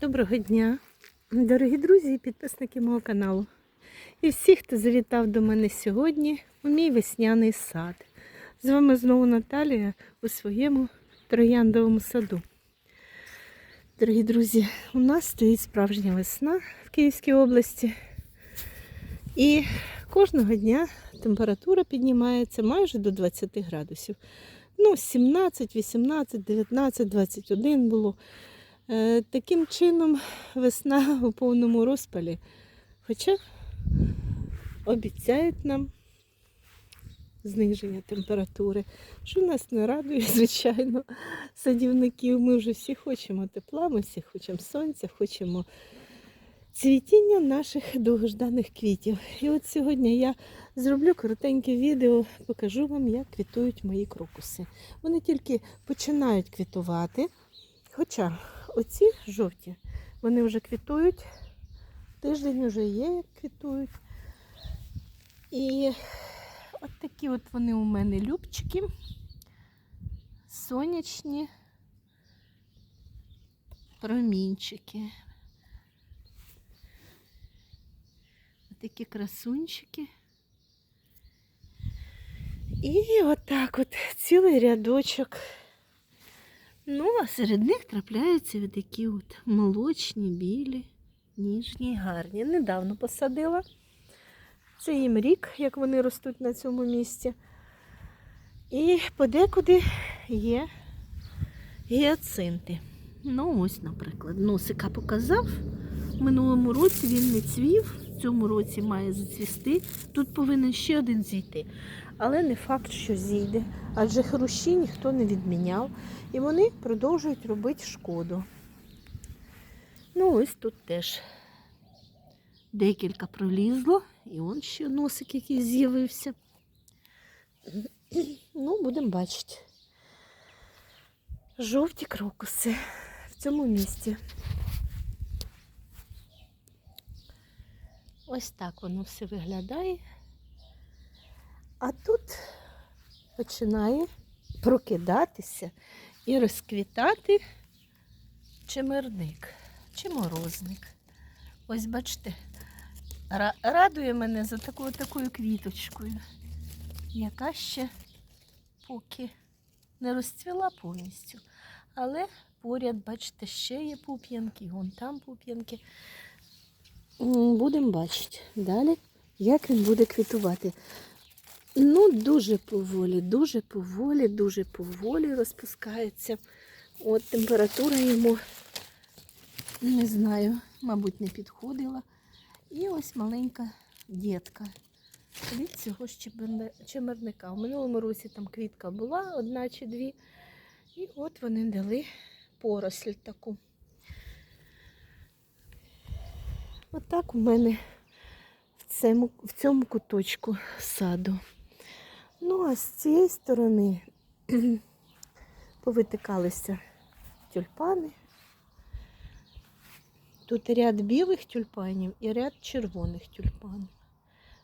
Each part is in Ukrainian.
Доброго дня, дорогі друзі і підписники мого каналу. І всі, хто завітав до мене сьогодні у мій весняний сад. З вами знову Наталія у своєму трояндовому саду. Дорогі друзі, у нас стоїть справжня весна в Київській області. І кожного дня температура піднімається майже до 20 градусів. Ну, 17, 18, 19, 21 було. Е, Таким чином весна у повному розпалі. Хоча обіцяють нам зниження температури, що нас не радує, звичайно, садівників. Ми вже всі хочемо тепла, ми всі хочемо сонця, хочемо цвітіння наших довгожданих квітів. І от сьогодні я зроблю коротеньке відео, покажу вам, як квітують мої крокуси. Вони тільки починають квітувати. Хоча оці жовті, вони вже квітують. Тиждень вже є, як квітують. І от такі от вони у мене любчики. Сонячні промінчики. Такі красунчики. І отак от цілий рядочок. Ну, а серед них трапляються такі от молочні, білі, ніжні, гарні. Недавно посадила. Це їм рік, як вони ростуть на цьому місці. І подекуди є гіацинти. Ну, ось, наприклад, носика показав. В минулому році він не цвів, в цьому році має зацвісти. Тут повинен ще один зійти. Але не факт, що зійде. Адже хрущі ніхто не відміняв. І вони продовжують робити шкоду. Ну, ось тут теж декілька пролізло, і он ще носик який з'явився. Ну, будемо бачити. Жовті крокуси в цьому місці. Ось так воно все виглядає. А тут починає прокидатися і розквітати чимерник чи морозник. Ось бачите, радує мене за такою такою квіточкою, яка ще поки не розцвіла повністю. Але поряд, бачите, ще є пуп'янки, вон там пуп'янки. Будемо бачити далі, як він буде квітувати. Ну, дуже поволі, дуже поволі, дуже поволі розпускається. От температура йому, не знаю, мабуть, не підходила. І ось маленька дітка від цього чимерника. У минулому році там квітка була, одна чи дві. І от вони дали поросль таку. Отак у мене в цьому, в цьому куточку саду. Ну, а з цієї сторони повитикалися тюльпани. Тут ряд білих тюльпанів і ряд червоних тюльпанів.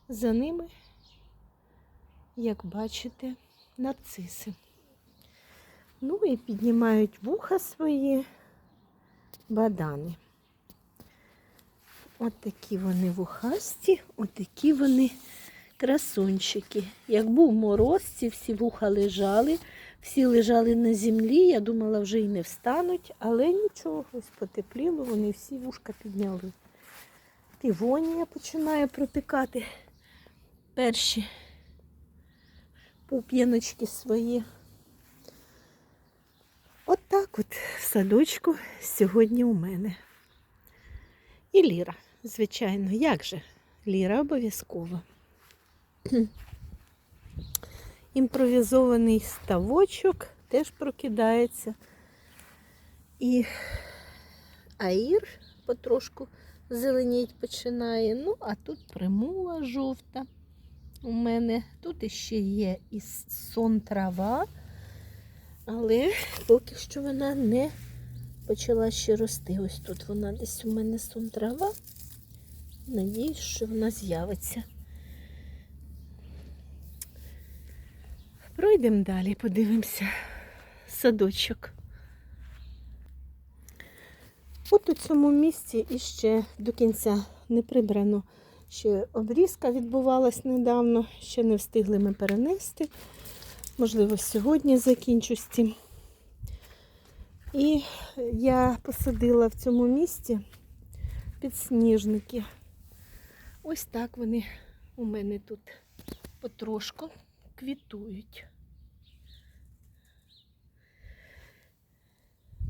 За ними, як бачите, нарциси. Ну і піднімають вуха свої бадани. От такі вони вухасті, от такі вони красунчики. Як був мороз, ці всі вуха лежали, всі лежали на землі. Я думала, вже й не встануть, але нічого, ось потепліло, вони всі вушка підняли. Півонія починає протикати перші пуп'яночки свої. От так от садочку сьогодні у мене. І Ліра, звичайно, як же? Ліра обов'язково. Імпровізований ставочок теж прокидається. І аїр потрошку зеленіть починає. Ну, а тут примула жовта у мене. Тут іще є і сон трава, але поки що вона не почала ще рости. Ось тут вона десь у мене сон трава. Надіюсь, що вона з'явиться. Пройдемо далі, подивимося садочок. От у цьому місці іще до кінця не прибрано. Ще обрізка відбувалась недавно, ще не встигли ми перенести. Можливо, сьогодні закінчу з цим. І я посадила в цьому місці підсніжники. Ось так вони у мене тут потрошку квітують.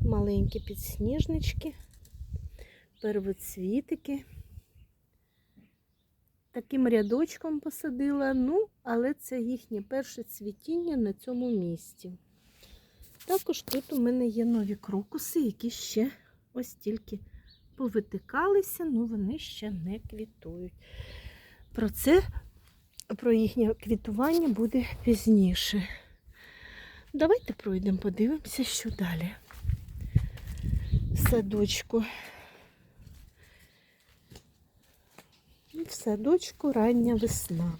Маленькі підсніжнички, первоцвітики. Таким рядочком посадила, ну, але це їхнє перше цвітіння на цьому місці. Також тут у мене є нові крокуси, які ще ось тільки повитикалися, ну вони ще не квітують. Про це, про їхнє квітування буде пізніше. Давайте пройдемо, подивимося, що далі. Садочку. В садочку рання весна.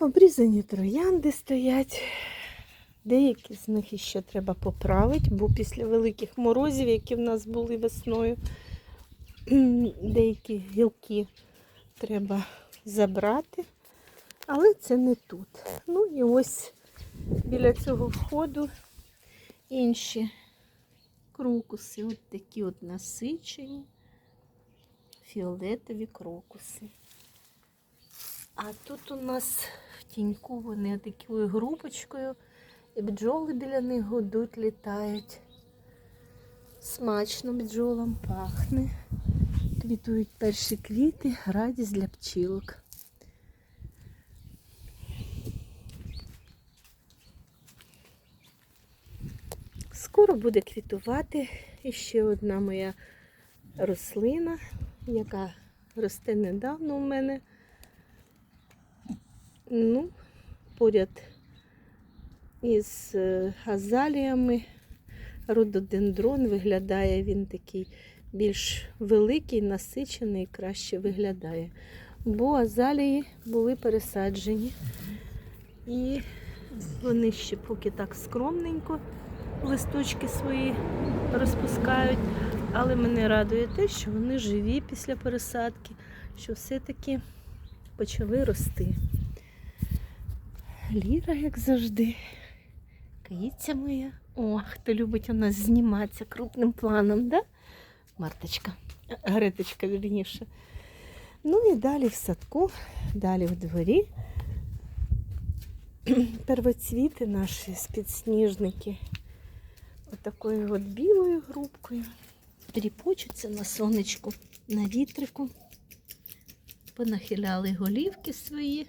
Обрізані троянди стоять. Деякі з них іще треба поправити, бо після великих морозів, які в нас були весною, деякі гілки треба забрати, але це не тут. Ну і ось біля цього входу інші крокуси, от такі от насичені, фіолетові крокуси. А тут у нас в тіньку вони такою групочкою. І бджоли біля них гудуть, літають. Смачно бджолам пахне. Квітують перші квіти, радість для пчілок. Скоро буде квітувати іще одна моя рослина, яка росте недавно у мене. Ну, поряд із е, азаліями. Рододендрон виглядає він такий більш великий, насичений краще виглядає. Бо азалії були пересаджені. І вони ще поки так скромненько листочки свої розпускають. Але мене радує те, що вони живі після пересадки, що все-таки почали рости. Ліра, як завжди. Киця моя. О, хто любить у нас зніматися крупним планом, да? Марточка, Греточка, вірніше. Ну і далі в садку, далі в дворі. Первоцвіти наші спідсніжники. Отакою от білою грубкою. Тріпочуться на сонечку, на вітрику. Понахиляли голівки свої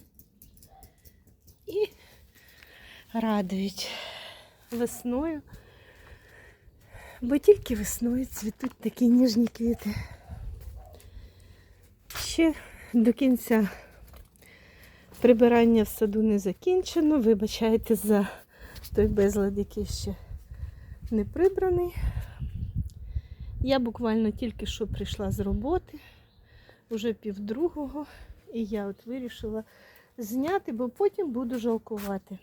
і радують весною. Бо тільки весною цвітуть такі ніжні квіти. Ще до кінця прибирання в саду не закінчено. Вибачайте за той безлад, який ще не прибраний. Я буквально тільки що прийшла з роботи, вже півдругого, і я от вирішила зняти, бо потім буду жалкувати,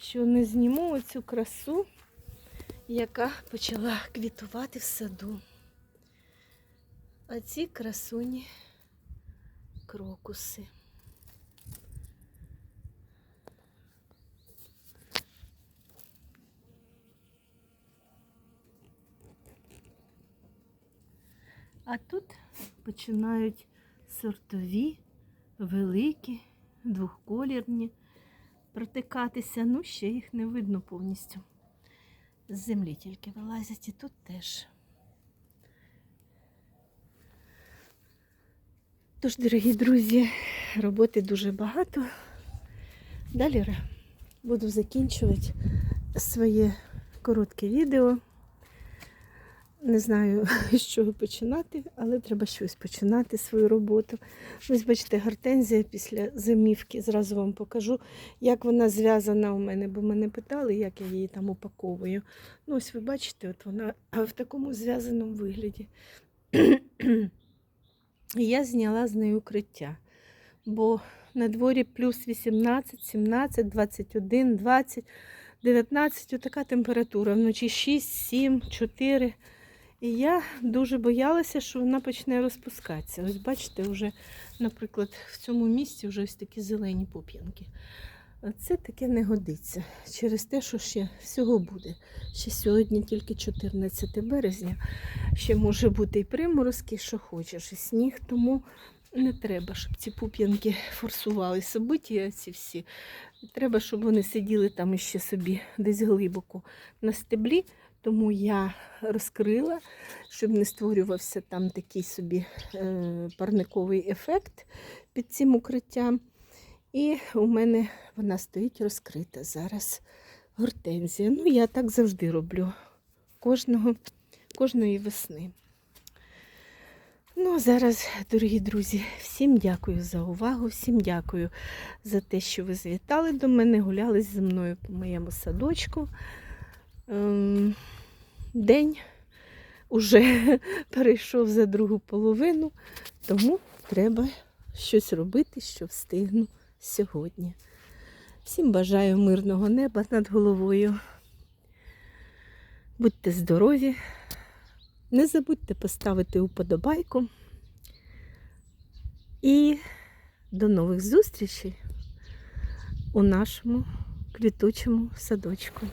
що не зніму оцю красу, яка почала квітувати в саду. А ці красуні крокуси. А тут починають сортові, великі, двохколірні протикатися. Ну, ще їх не видно повністю. З землі тільки вилазять і тут теж. Тож, дорогі друзі, роботи дуже багато. Далі буду закінчувати своє коротке відео. Не знаю, з чого починати, але треба щось починати свою роботу. Ось бачите, гортензія після зимівки. Зразу вам покажу, як вона зв'язана у мене, бо мене питали, як я її там упаковую. Ну, ось ви бачите, от вона в такому зв'язаному вигляді. І я зняла з неї укриття, бо на дворі плюс 18, 17, 21, 20. 19, отака температура. Вночі 6, 7, 4. І я дуже боялася, що вона почне розпускатися. Ось бачите, вже, наприклад, в цьому місці вже ось такі зелені пуп'янки. Це таке не годиться через те, що ще всього буде. Ще сьогодні тільки 14 березня. Ще може бути і приморозки, що хочеш, і сніг, тому не треба, щоб ці пуп'янки форсували собиття ці всі. Треба, щоб вони сиділи там іще собі десь глибоко на стеблі. Тому я розкрила, щоб не створювався там такий собі е, парниковий ефект під цим укриттям. І у мене вона стоїть розкрита зараз гортензія. Ну, я так завжди роблю кожного, кожної весни. Ну, а зараз, дорогі друзі, всім дякую за увагу, всім дякую за те, що ви завітали до мене, гуляли зі мною по моєму садочку. Ем, День уже перейшов за другу половину, тому треба щось робити, що встигну сьогодні. Всім бажаю мирного неба над головою. Будьте здорові. Не забудьте поставити уподобайку. І до нових зустрічей у нашому квітучому садочку.